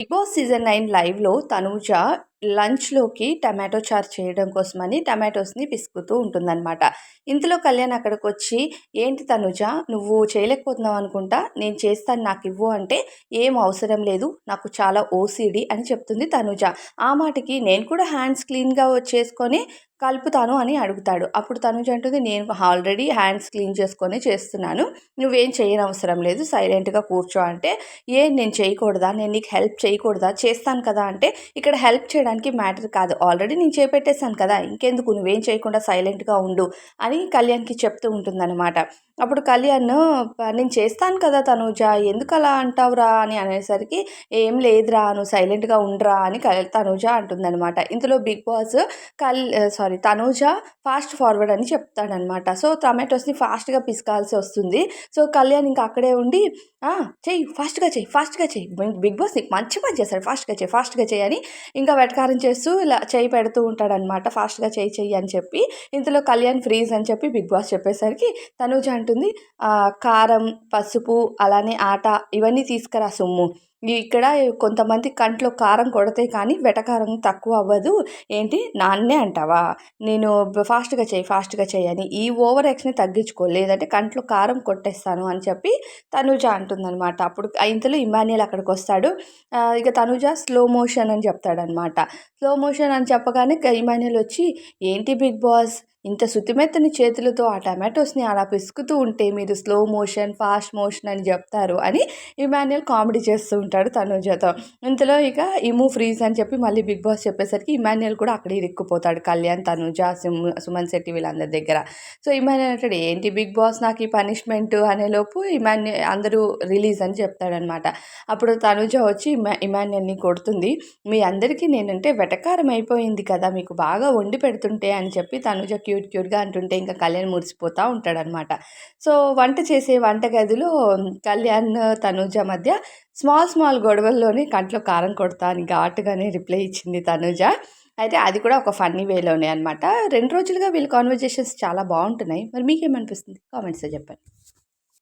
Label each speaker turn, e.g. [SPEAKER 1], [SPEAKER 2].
[SPEAKER 1] Big boss season nine లైవ్లో Tanuja లంచ్లోకి tomato చారు చేయడం కోసమని టమాటోస్ని పిసుకుతూ ఉంటుందన్నమాట. ఇంతలో కళ్యాణ్ అక్కడికి వచ్చి ఏంటి తనుజ నువ్వు చేయలేకపోతున్నావు అనుకుంటా? నేను చేస్తాను నాకు ఇవ్వు అంటే ఏం అవసరం లేదు నాకు చాలా ఓసిడి అని చెప్తుంది తనుజ. ఆ మాటకి నేను కూడా హ్యాండ్స్ క్లీన్గా చేసుకొని కలుపుతాను అని అడుగుతాడు. అప్పుడు తనుజ అంటుంది నేను ఆల్రెడీ హ్యాండ్స్ క్లీన్ చేసుకొని చేస్తున్నాను నువ్వేం చేయని అవసరం లేదు సైలెంట్గా కూర్చో అంటే ఏ నేను చేయకూడదా? నేను నీకు హెల్ప్ చేయకూడదా? చేస్తాను కదా అంటే ఇక్కడ హెల్ప్ చేయడం చేయడానికి మ్యాటర్ కాదు. ఆల్రెడీ నేను చేపెట్టేశాను కదా ఇంకెందుకు? నువ్వేం చేయకుండా సైలెంట్గా ఉండు అని కళ్యాణ్కి చెప్తూ ఉంటుందన్నమాట. అప్పుడు కళ్యాణ్ నేను చేస్తాను కదా తనుజ ఎందుకు అలా అంటావురా? అని అనేసరికి ఏం లేదురా నువ్వు సైలెంట్గా ఉండరా అని తనుజ అంటుందన్నమాట. ఇందులో బిగ్ బాస్ కల్ సారీ తనుజ ఫాస్ట్ ఫార్వర్డ్ అని చెప్తాడనమాట సో టమాటోస్ని ఫాస్ట్గా పిసకాల్సి వస్తుంది. సో కళ్యాణ్ ఇంకా అక్కడే ఉండి చెయ్యి ఫాస్ట్గా చెయ్యి ఫాస్ట్గా చెయ్యి. బిగ్ బాస్ నీకు మంచి పని చేస్తాడు ఫాస్ట్గా చెయ్యి ఫాస్ట్గా చెయ్యి అని ఇంకా వెటకారం చేస్తూ ఇలా చేయి పెడుతూ ఉంటాడనమాట ఫాస్ట్గా చెయ్యి చెయ్యి అని చెప్పి. ఇంతలో కళ్యాణ్ ఫ్రీజ్ అని చెప్పి బిగ్ బాస్ చెప్పేసరికి తనుజ అంటుంది ఉంటుంది. కారం పసుపు అలానే ఆట ఇవన్నీ తీసుకురా సొమ్ము. ఇక్కడ కొంతమంది కంట్లో కారం కొడితే కానీ వెటకారం తక్కువ అవ్వదు. ఏంటి? నాన్నే అంటావా? నేను ఫాస్ట్గా చేయి ఫాస్ట్గా చేయని ఈ ఓవర్ యాక్షన్ తగ్గించుకో. లేదంటే కంట్లో కారం కొట్టేస్తాను అని చెప్పి తనుజ అంటుందన్నమాట. అప్పుడు ఇంతలో ఇమానియల్ అక్కడికి వస్తాడు. ఇక తనుజ స్లో మోషన్ అని చెప్తాడనమాట స్లో మోషన్ అని చెప్పగానే ఇమానియల్ వచ్చి ఏంటి బిగ్ బాస్? ఇంత శుతిమెత్తని చేతులతో ఆ టమాటోస్ని అలా పిసుకుతూ ఉంటే మీరు స్లో మోషన్ ఫాస్ట్ మోషన్ అని చెప్తారు అని ఇమాన్యుయల్ కామెడీ చేస్తూ ఉంటాడు తనుజతో. ఇంతలో ఇక ఇము ఫ్రీజ్ అని చెప్పి మళ్ళీ బిగ్ బాస్ చెప్పేసరికి ఇమాన్యుయల్ కూడా అక్కడ ఇరుక్కుపోతాడు కళ్యాణ్ తనుజ సుమన్ శెట్టి వీళ్ళందరి దగ్గర. సో ఇమాన్యుయల్ అంటాడు ఏంటి బిగ్ బాస్ నాకు ఈ పనిష్మెంట్? అనేలోపు ఇమాన్యు అందరూ రిలీజ్ అని చెప్తాడనమాట. అప్పుడు తనుజ వచ్చి ఇమా ఇమాన్యుల్ని కొడుతుంది మీ అందరికీ నేనంటే వెటకారం అయిపోయింది కదా మీకు బాగా వండి పెడుతుంటే అని చెప్పి తనుజకి క్యూట్ క్యూట్గా అంటుంటే ఇంకా కళ్యాణ్ మురిసిపోతూ ఉంటాడనమాట. సో వంట చేసే వంటగదిలో కళ్యాణ్ తనూజ మధ్య స్మాల్ స్మాల్ గొడవల్లోనే కంట్లో కారం కొడతా అని ఘాటుగానే రిప్లై ఇచ్చింది తనుజ. అయితే అది కూడా ఒక ఫన్నీ వేలోనే అనమాట. రెండు రోజులుగా వీళ్ళ కాన్వర్జేషన్స్ చాలా బాగుంటున్నాయి. మరి మీకేమనిపిస్తుంది? కామెంట్స్లో చెప్పండి.